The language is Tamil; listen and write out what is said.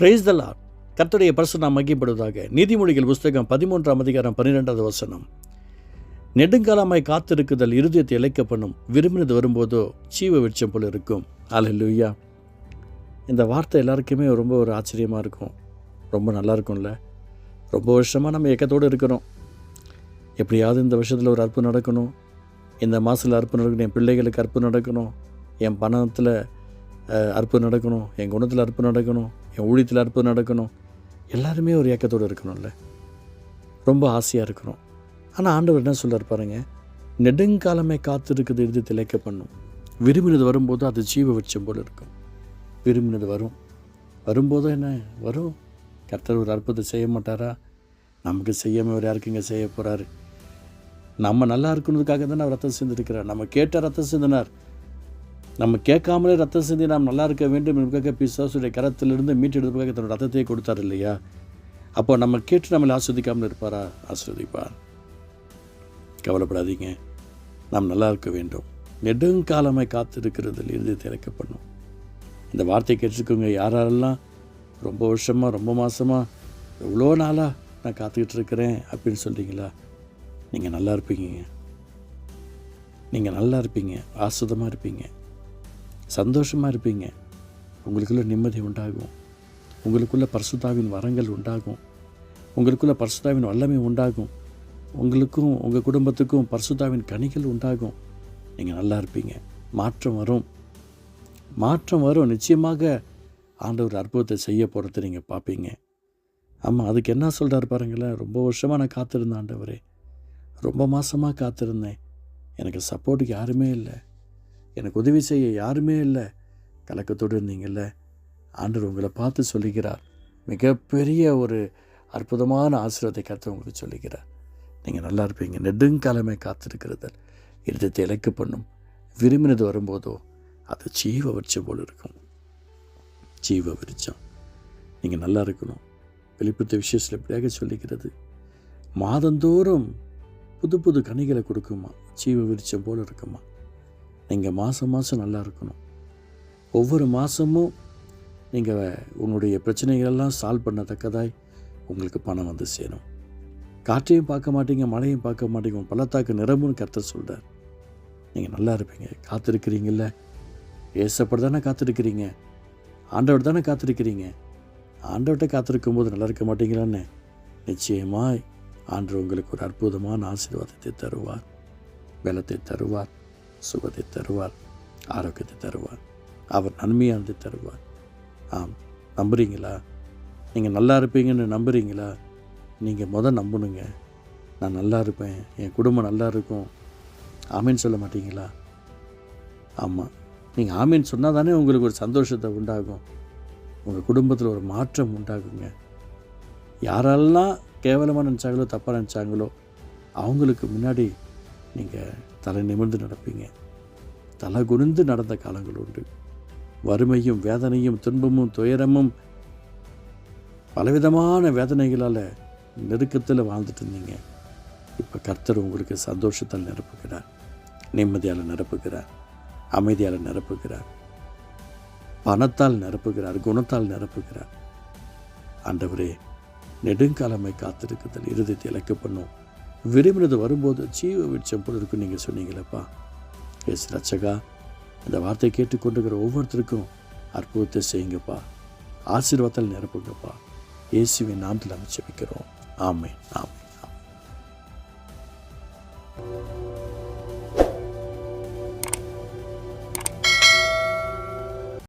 பிரைஸ் த லார்ட் கர்த்தருடைய பரிசு நாம் மகிப்படுவதாக நீதிமொழிகள் புஸ்தகம் பதிமூன்றாம் அதிகாரம் பன்னிரெண்டாவது வசனம். நெடுங்காலமாய் காத்திருக்குதல் இருதயத்தை இழைக்க பண்ணும் விரும்பினது வரும்போதோ சீவ விருட்சம் போல் இருக்கும். அல்லேலூயா இந்த வார்த்தை எல்லாருக்குமே ரொம்ப ஒரு ஆச்சரியமாக இருக்கும். ரொம்ப நல்லா இருக்கும்ல. ரொம்ப வருஷமாக நம்ம இயக்கத்தோடு இருக்கிறோம். எப்படியாவது இந்த வருஷத்தில் ஒரு அற்பு நடக்கணும். இந்த மாதத்தில் அற்பு நடக்கணும். என் பிள்ளைகளுக்கு அற்பு நடக்கணும். என் பணத்தில் அஹ், அற்பு நடக்கணும் என் குணத்தில் அற்பு நடக்கணும் என் ஊழியத்தில் அற்பு நடக்கணும். எல்லாருமே ஒரு ஏக்கத்தோடு இருக்கணும்ல. ரொம்ப ஆசையாக இருக்கிறோம் ஆனால் ஆண்டவர் என்ன சொல்றார் பாருங்க நெடுங்காலமே காத்திருக்கிறது இறுதி திளைக்க பண்ணும். விரும்பினது வரும்போது அது ஜீவ வச்சம் போல் இருக்கும். விரும்பினது வரும். வரும்போது என்ன? வரும். கர்த்தர் ஒரு அற்புதம் செய்ய மாட்டாரா? நமக்கு செய்யாமல் வேறு யாருக்குங்க செய்ய போகிறாரு நம்ம நல்லா இருக்கணுக்காக தானே அவர் ரத்தம் சிந்திருக்கிறார். நம்ம கேட்ட ரத்தம் சிந்தினார். நம்ம கேட்காமலே ரத்தம் சிந்தி நாம் நல்லா இருக்க வேண்டும் என்பதற்காக பிசாசுடைய கரத்திலிருந்து மீட்டெடுப்பதற்காக தன்னோட ரத்தத்தையே கொடுத்தார் இல்லையா? அப்போ நம்ம கேட்டு நம்மளை ஆஸ்வதிக்காமல் இருப்பாரா? ஆஸ்வதிப்பார். கவலைப்படாதீங்க. நாம் நல்லா இருக்க வேண்டும். நெடுங்காலமாய் காத்திருக்கிறதில் இருந்து திறக்கப்படணும். இந்த வார்த்தை கேட்டிருக்கவங்க யாரெல்லாம்? ரொம்ப வருஷமாக ரொம்ப மாதமாக எவ்வளோ நாளாக நான் காத்துக்கிட்டு இருக்கிறேன் அப்படின்னு சொல்கிறீங்களா நீங்கள் நல்லா இருப்பீங்க. நீங்கள் நல்லா இருப்பீங்க. ஆசுதமாக இருப்பீங்க. சந்தோஷமாக இருப்பீங்க. உங்களுக்குள்ளே நிம்மதி உண்டாகும். உங்களுக்குள்ளே பரிசுத்தாவின் வரங்கள் உண்டாகும். உங்களுக்குள்ளே பரிசுத்தாவின் வல்லமை உண்டாகும். உங்களுக்கும் உங்கள் குடும்பத்துக்கும் பரிசுத்தாவின் கனிகள் உண்டாகும். நீங்கள் நல்லா இருப்பீங்க. மாற்றம் வரும். மாற்றம் வரும். நிச்சயமாக ஆண்டவர் அற்புதத்தை செய்ய போகிறத நீங்கள் பார்ப்பீங்க. ஆமாம் அதுக்கு என்ன சொல்கிறார் பாருங்களேன். ரொம்ப வருஷமாக நான் காத்திருந்தேன் ஆண்டவரே. ரொம்ப மாதமாக காத்திருந்தேன். எனக்கு சப்போர்ட்டுக்கு யாருமே இல்லை. எனக்கு உதவி செய்ய யாருமே இல்லை. கலக்கத்தோடு இருந்தீங்கல்ல? ஆண்டவர் உங்களை பார்த்து சொல்லுகிறார். மிகப்பெரிய ஒரு அற்புதமான ஆசீர்வாதத்தை கற்று உங்களுக்கு சொல்லுகிறார். நீங்கள் நல்லா இருப்பீங்க. நெடுங்காலமே காத்திருக்கிறதல். இருதத்தை இலக்க பண்ணும். விரும்பினது வரும்போதோ அது ஜீவ விருட்சம் போல் இருக்கும். ஜீவ விருட்சம். நீங்கள் நல்லா இருக்கணும். வெளிப்படுத்த விஷயத்தில் எப்படியாக சொல்லிக்கிறது மாதந்தோறும் புது புது கனிகளை கொடுக்குமா? ஜீவ விருட்சம் போல் இருக்குமா? நீங்கள் மாதம் மாதம் நல்லா இருக்கணும். ஒவ்வொரு மாதமும் நீங்கள் உங்களுடைய பிரச்சனைகளெல்லாம் சால்வ் பண்ணத்தக்கதாய் உங்களுக்கு பணம் வந்து சேரும். காற்றையும் பார்க்க மாட்டீங்க மழையும் பார்க்க மாட்டீங்க உங்கள் பள்ளத்தாக்கு நிரம்புன்னு கருத்தை சொல்கிறார் நீங்கள் நல்லா இருப்பீங்க. காத்திருக்கிறீங்கள ஏசப்பட தானே காத்திருக்கிறீங்க? ஆண்டவர் தானே காத்திருக்கிறீங்க? ஆண்டவர்கிட்ட காத்திருக்கும் போது நல்லா இருக்க மாட்டீங்களான்னு? நிச்சயமாய் ஆண்டவர் உங்களுக்கு ஒரு அற்புதமான ஆசீர்வாதத்தை தருவார். பலத்தை தருவார். சுகத்தை தருவார் ஆரோக்கியத்தை தருவார் அவர் நன்மையானது தருவார். ஆம் நம்புகிறீங்களா நீங்கள் நல்லா இருப்பீங்கன்னு நம்புகிறீங்களா நீங்கள் முதல் நம்பணுங்க நான் நல்லா இருப்பேன் என் குடும்பம் நல்லா இருக்கும். ஆமீன் சொல்ல மாட்டீங்களா? ஆமாம் நீங்கள் ஆமீன் சொன்னால் தானே உங்களுக்கு ஒரு சந்தோஷத்தை உண்டாகும். உங்கள் குடும்பத்தில் ஒரு மாற்றம் உண்டாகுங்க. யாரெல்லாம் கேவலமாக நினச்சாங்களோ தப்பாக நினச்சாங்களோ அவங்களுக்கு முன்னாடி நீங்கள் தலை நிமிர்ந்து நடப்பீங்க. தலை குனிந்து நடந்த காலங்கள் உண்டு. வறுமையும் வேதனையும் துன்பமும் துயரமும் பலவிதமான வேதனைகளால் நெருக்கத்தில் வாழ்ந்துட்டு இருந்தீங்க. இப்போ கர்த்தர் உங்களுக்கு சந்தோஷத்தால் நிரப்புகிறார். நிம்மதியால் நிரப்புகிறார். அமைதியால் நிரப்புகிறார். பணத்தால் நிரப்புகிறார். குணத்தால் நிரப்புகிறார். ஆண்டவரே நெடுங்காலமை காத்திருக்குதல் இருதயத்தை இலக்கு பண்ணும் விரும்பினது வரும்போது ஜீவ விருட்சம் போல இருக்கும் நீங்கள் சொன்னீங்களப்பா. எஸ் ரச்சகா இந்த வார்த்தை கேட்டுக்கொண்டுகிற ஒவ்வொருத்தருக்கும் அற்புதத்தை செய்யுங்கப்பா. ஆசீர்வாதத்தால் நிரப்புங்கப்பா. இயேசுவின் நாமத்தில் அமைச்சு வைக்கிறோம் ஆமை ஆமை